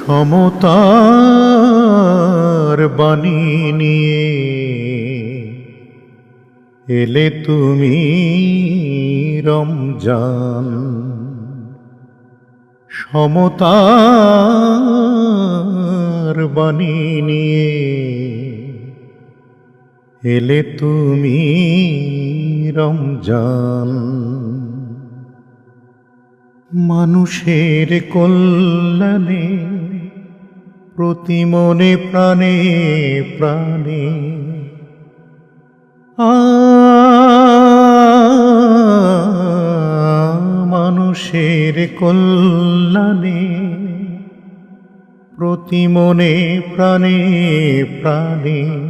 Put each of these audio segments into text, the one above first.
সমতার বাণী নিয়ে এলে তুমি রমজান। সমতার বাণী নিয়ে এলে তুমি রমজান। মানুষের কল্যাণে প্রতি মনে প্রাণে। প্রাণে মানুষের কল্যাণে। প্রতি মনে প্রাণে প্রাণে।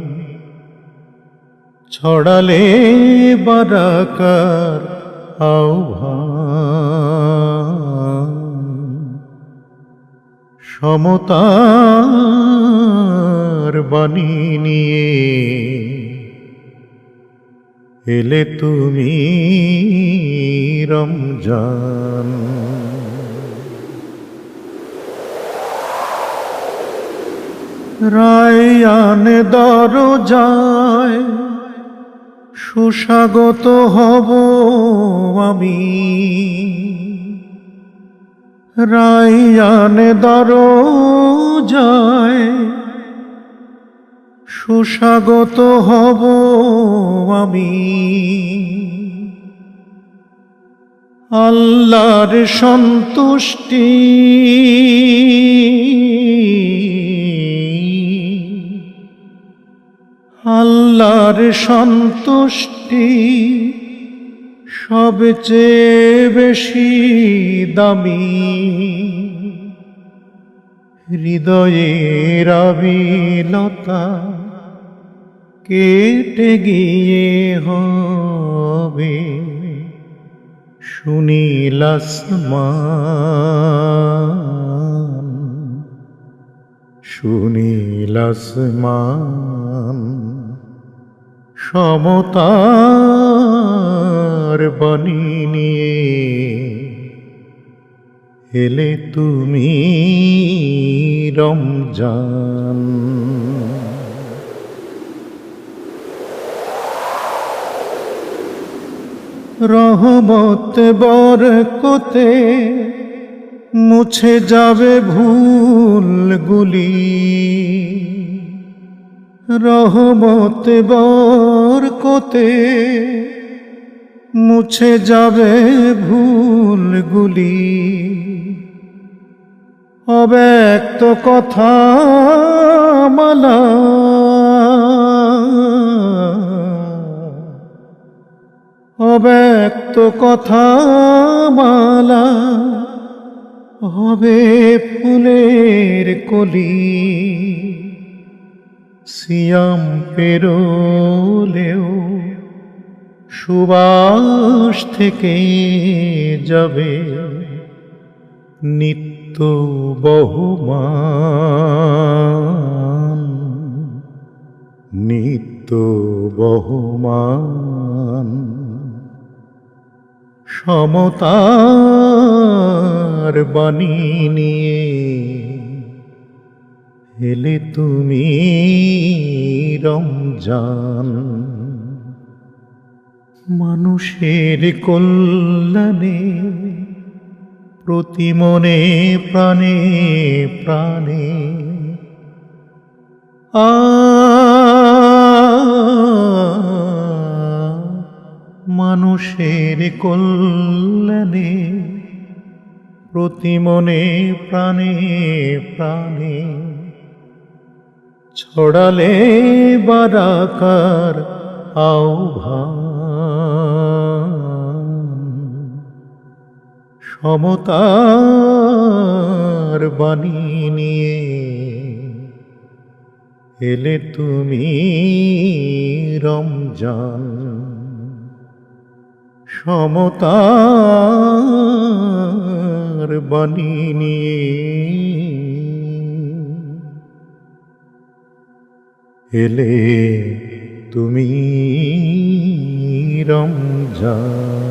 ছড়ালে বারাকার আহ্বান। সমতার বাণী নিয়ে এলে তুমি রমজান। রায়ান দরজায় সুস্বাগত হব আমি। রায়ান দরজায় সুস্বাগত হব আমি। আল্লাহর সন্তুষ্টি। আল্লাহর সন্তুষ্টি সবচেয়ে বেশি দামি। হৃদয়ের আবিলতা কেটে গিয়ে হবে। সুনীল আসমান সুনীল সমতার বাণী নিয়ে এলে তুমি রমজান। রহমত বরকতে মুছে যাবে ভুলগুলি। রহমত বরকতে মুছে যাবে ভুলগুলি। অব্যক্ত কথা মালা অব্যক্ত কথা মালা হবে ফুলের কলি, সিয়াম পেরোলেও সুবাস থেকে যাবে নিত্য বহুমান নিত্য বহুমান। সমতার বাণী নিয়ে এলে তুমি রমজান। মানুষের কল্যাণে প্রতি মনে প্রাণে প্রাণে আ মানুষের কল্যাণে প্রতি মনে প্রাণে প্রাণে ছড়ালে বারাকার আহ্বান। সমতার বাণী নিয়ে এলে তুমি রমজান। সমতার বাণী নিয়ে। এলে তুমি রমজান